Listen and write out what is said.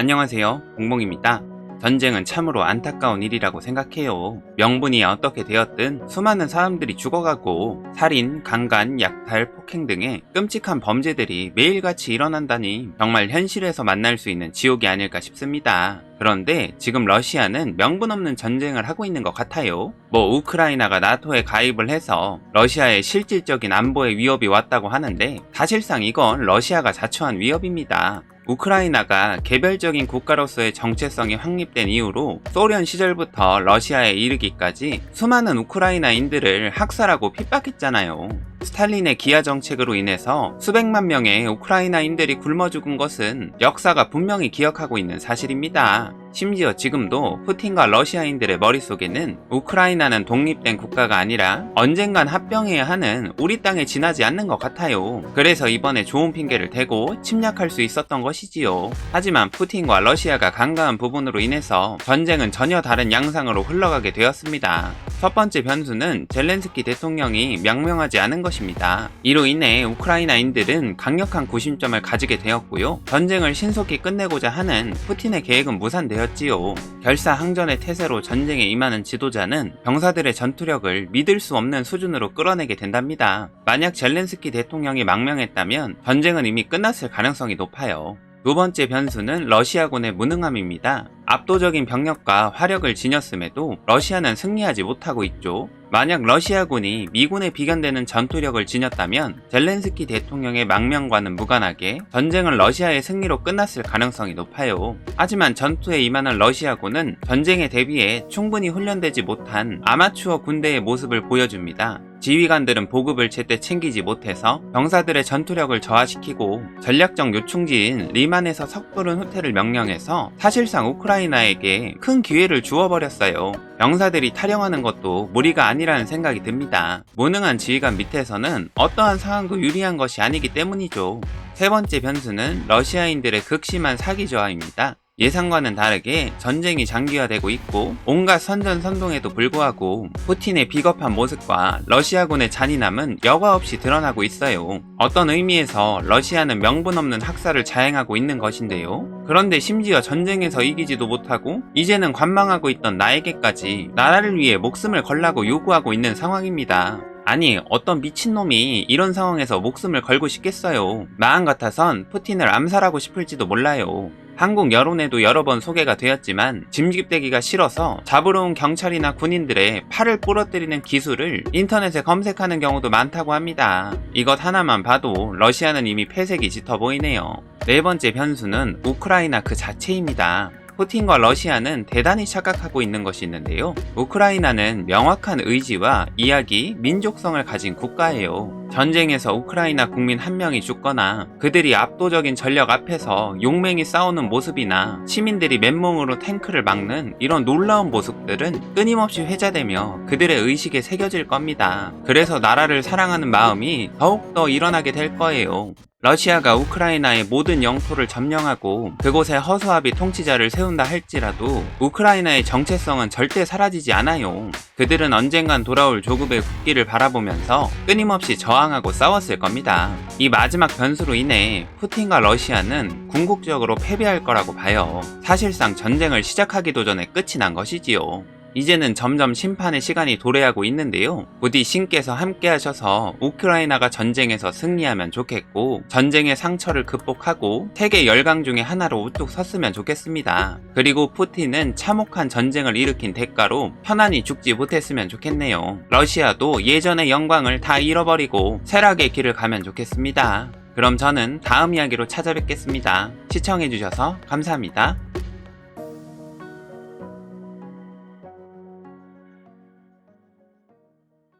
안녕하세요. 공몽입니다. 전쟁은 참으로 안타까운 일이라고 생각해요. 명분이 어떻게 되었든 수많은 사람들이 죽어가고 살인, 강간, 약탈, 폭행 등의 끔찍한 범죄들이 매일같이 일어난다니 정말 현실에서 만날 수 있는 지옥이 아닐까 싶습니다. 그런데 지금 러시아는 명분 없는 전쟁을 하고 있는 것 같아요. 뭐 우크라이나가 나토에 가입을 해서 러시아의 실질적인 안보에 위협이 왔다고 하는데 사실상 이건 러시아가 자초한 위협입니다. 우크라이나가 개별적인 국가로서의 정체성이 확립된 이후로 소련 시절부터 러시아에 이르기까지 수많은 우크라이나인들을 학살하고 핍박했잖아요. 스탈린의 기아 정책으로 인해서 수백만 명의 우크라이나인들이 굶어 죽은 것은 역사가 분명히 기억하고 있는 사실입니다. 심지어 지금도 푸틴과 러시아인들의 머릿속에는 우크라이나는 독립된 국가가 아니라 언젠간 합병해야 하는 우리 땅에 지나지 않는 것 같아요. 그래서 이번에 좋은 핑계를 대고 침략할 수 있었던 것이지요. 하지만 푸틴과 러시아가 간과한 부분으로 인해서 전쟁은 전혀 다른 양상으로 흘러가게 되었습니다. 첫 번째 변수는 젤렌스키 대통령이 명명하지 않은 것입니다. 이로 인해 우크라이나인들은 강력한 구심점을 가지게 되었고요. 전쟁을 신속히 끝내고자 하는 푸틴의 계획은 무산되었지요. 결사항전의 태세로 전쟁에 임하는 지도자는 병사들의 전투력을 믿을 수 없는 수준으로 끌어내게 된답니다. 만약 젤렌스키 대통령이 망명했다면 전쟁은 이미 끝났을 가능성이 높아요. 두 번째 변수는 러시아군의 무능함입니다. 압도적인 병력과 화력을 지녔음에도 러시아는 승리하지 못하고 있죠. 만약 러시아군이 미군에 비견되는 전투력을 지녔다면 젤렌스키 대통령의 망명과는 무관하게 전쟁은 러시아의 승리로 끝났을 가능성이 높아요. 하지만 전투에 임하는 러시아군은 전쟁에 대비해 충분히 훈련되지 못한 아마추어 군대의 모습을 보여줍니다. 지휘관들은 보급을 제때 챙기지 못해서 병사들의 전투력을 저하시키고 전략적 요충지인 리만에서 석부른 후퇴를 명령해서 사실상 우크라이나에게 큰 기회를 주어버렸어요. 병사들이 탈영하는 것도 무리가 아니라는 생각이 듭니다. 무능한 지휘관 밑에서는 어떠한 상황도 유리한 것이 아니기 때문이죠. 세 번째 변수는 러시아인들의 극심한 사기 저하입니다. 예상과는 다르게 전쟁이 장기화되고 있고 온갖 선전선동에도 불구하고 푸틴의 비겁한 모습과 러시아군의 잔인함은 여과 없이 드러나고 있어요. 어떤 의미에서 러시아는 명분 없는 학살을 자행하고 있는 것인데요. 그런데 심지어 전쟁에서 이기지도 못하고 이제는 관망하고 있던 나에게까지 나라를 위해 목숨을 걸라고 요구하고 있는 상황입니다. 아니 어떤 미친놈이 이런 상황에서 목숨을 걸고 싶겠어요. 마음 같아선 푸틴을 암살하고 싶을지도 몰라요. 한국 여론에도 여러 번 소개가 되었지만 짐집대기가 싫어서 잡으러 온 경찰이나 군인들의 팔을 부러뜨리는 기술을 인터넷에 검색하는 경우도 많다고 합니다. 이것 하나만 봐도 러시아는 이미 폐색이 짙어 보이네요. 네 번째 변수는 우크라이나 그 자체입니다. 푸틴과 러시아는 대단히 착각하고 있는 것이 있는데요. 우크라이나는 명확한 의지와 이야기, 민족성을 가진 국가예요. 전쟁에서 우크라이나 국민 한 명이 죽거나 그들이 압도적인 전력 앞에서 용맹히 싸우는 모습이나 시민들이 맨몸으로 탱크를 막는 이런 놀라운 모습들은 끊임없이 회자되며 그들의 의식에 새겨질 겁니다. 그래서 나라를 사랑하는 마음이 더욱더 일어나게 될 거예요. 러시아가 우크라이나의 모든 영토를 점령하고 그곳에 허수아비 통치자를 세운다 할지라도 우크라이나의 정체성은 절대 사라지지 않아요. 그들은 언젠간 돌아올 조국의 국기를 바라보면서 끊임없이 저항하고 싸웠을 겁니다. 이 마지막 변수로 인해 푸틴과 러시아는 궁극적으로 패배할 거라고 봐요. 사실상 전쟁을 시작하기도 전에 끝이 난 것이지요. 이제는 점점 심판의 시간이 도래하고 있는데요. 부디 신께서 함께 하셔서 우크라이나가 전쟁에서 승리하면 좋겠고 전쟁의 상처를 극복하고 세계 열강 중에 하나로 우뚝 섰으면 좋겠습니다. 그리고 푸틴은 참혹한 전쟁을 일으킨 대가로 편안히 죽지 못했으면 좋겠네요. 러시아도 예전의 영광을 다 잃어버리고 쇠락의 길을 가면 좋겠습니다. 그럼 저는 다음 이야기로 찾아뵙겠습니다. 시청해주셔서 감사합니다.